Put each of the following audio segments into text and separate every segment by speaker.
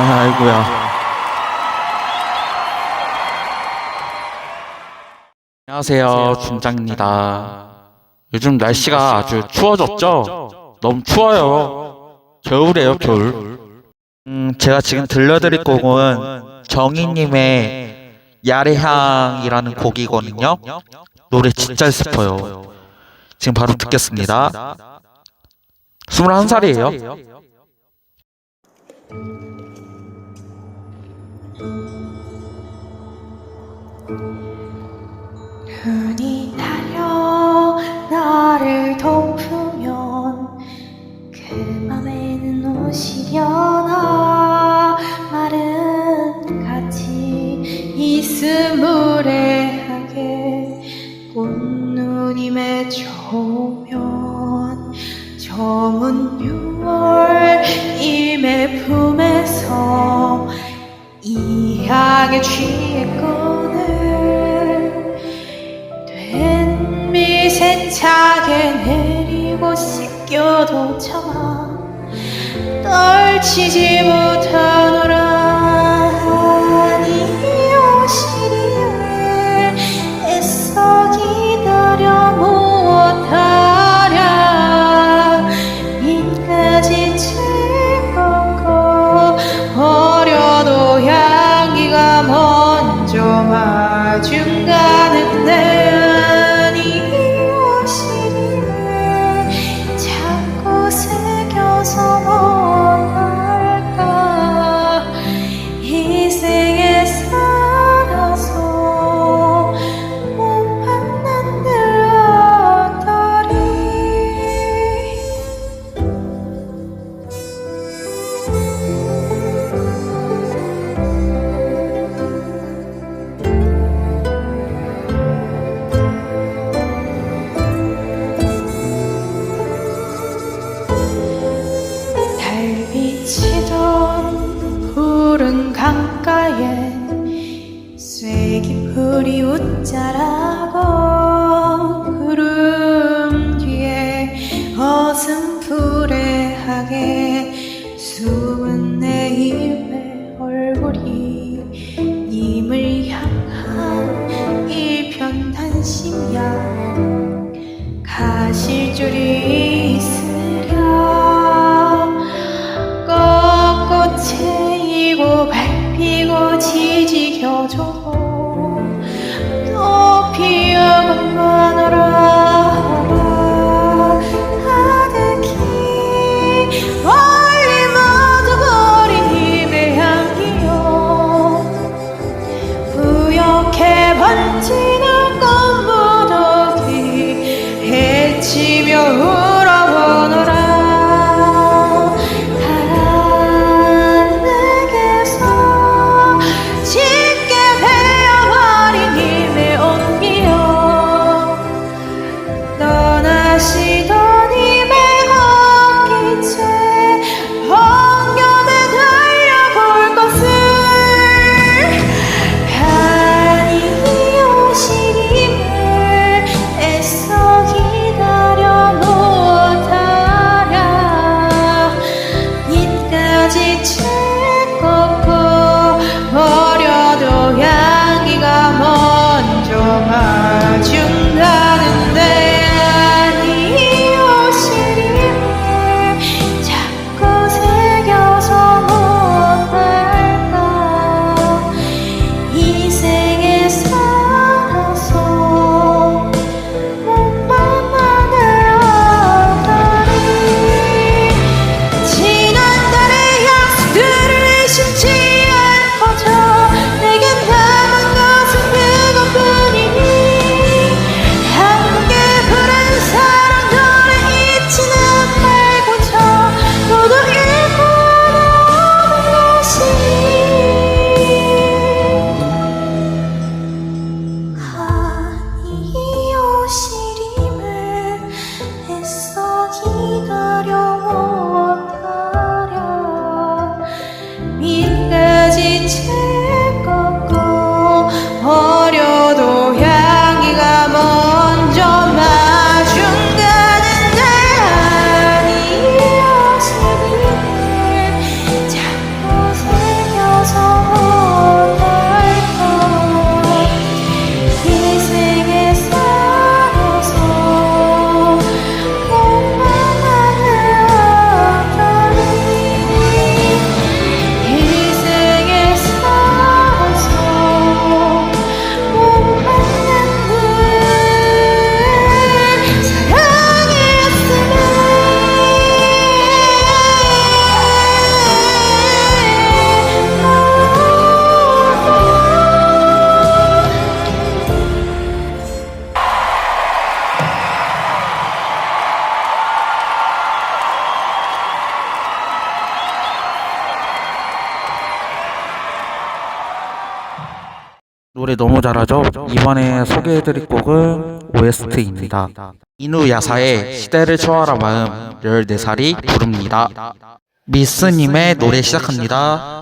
Speaker 1: 아, 아이고야. 안녕하세요, 준장입니다. 요즘 날씨가 아주 추워졌죠? 너무 추워요. 겨울이에요, 겨울. 음, 제가 지금 들려드릴 곡은 정희님의 야래향이라는 곡이거든요. 노래 진짜 슬퍼요. 지금 바로 듣겠습니다. 21살이에요.
Speaker 2: 눈이 달려 나를 덮으면 그 맘에는 오시려나? 마른 같이 이스무레하게 꽃눈이 맺혀오면 저문 6 향에 취했거늘 된 미세 차게 내리고 씻겨도 참아 떨치지 못하 마중
Speaker 1: যারা change. 너무 잘하죠? 이번에 소개해드릴 곡은 OST입니다. 이누 야사의 시대를 초월한 마음 14살이 부릅니다. 미스님의 노래 시작합니다.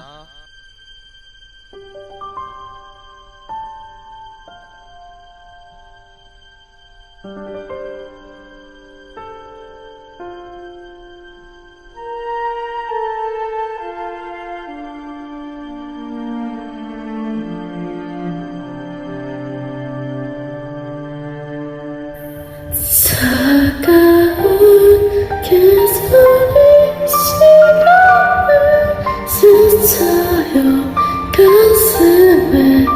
Speaker 3: 가슴에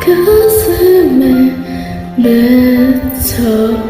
Speaker 3: 가슴에 맺혀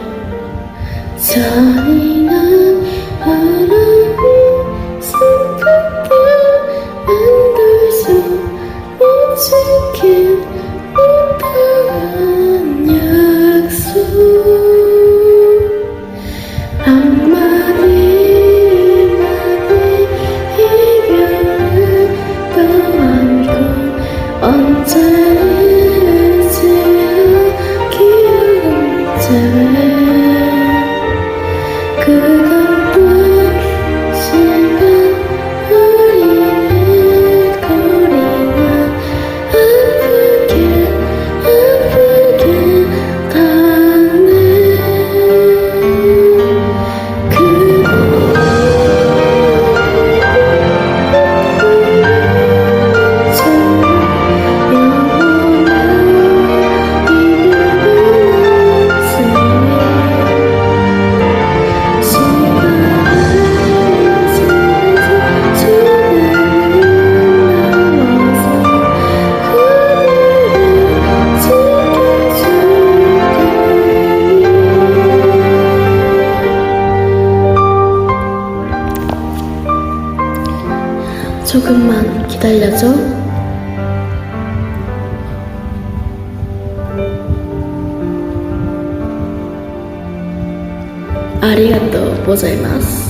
Speaker 3: 조금만 기다려줘. 아리가또 고자이마스.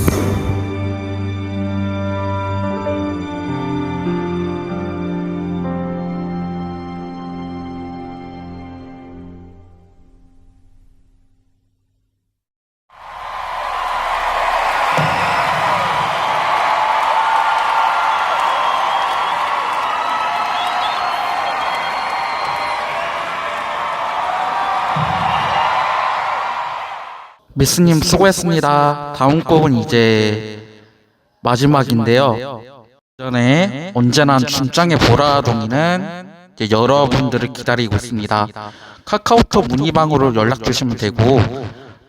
Speaker 1: 미스님 수고했습니다. 다음 곡은 이제 마지막인데요. 전에 언제나 춘장의 보라동이는 여러분들을 기다리고 있습니다. 카카오톡 문의방으로 연락 주시면 되고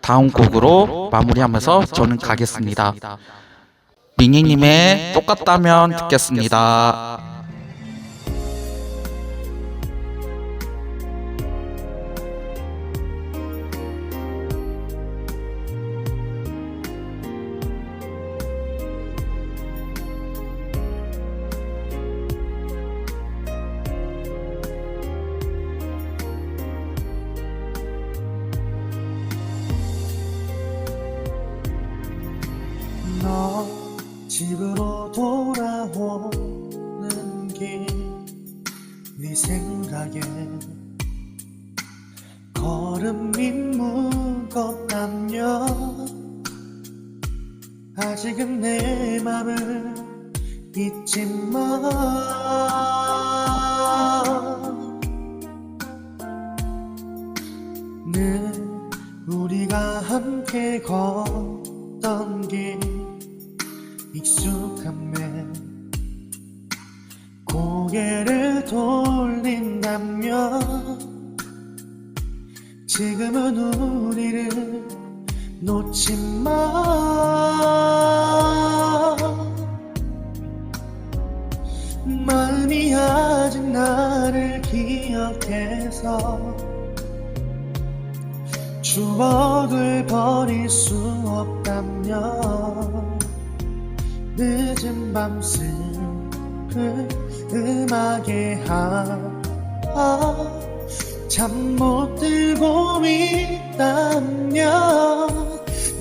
Speaker 1: 다음 곡으로 마무리하면서 저는 가겠습니다. 미니님의 똑같다면 듣겠습니다.
Speaker 4: 집으로 돌아오는 길 네 생각에 걸음이 무겁다면 아직은 내 맘을 잊지 마. 늘 우리가 함께 걷 고개를 돌린다면 지금은 우리를 놓지 마. 마음이 아직 나를 기억해서 추억을 버릴 수 없다면 늦은 밤슬 픈 음악에 잠못 들고 있다면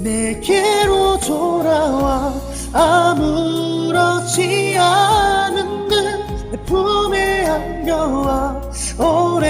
Speaker 4: 내게로 돌아와. 아무렇지 않은 듯 내 품에 안겨와. 오래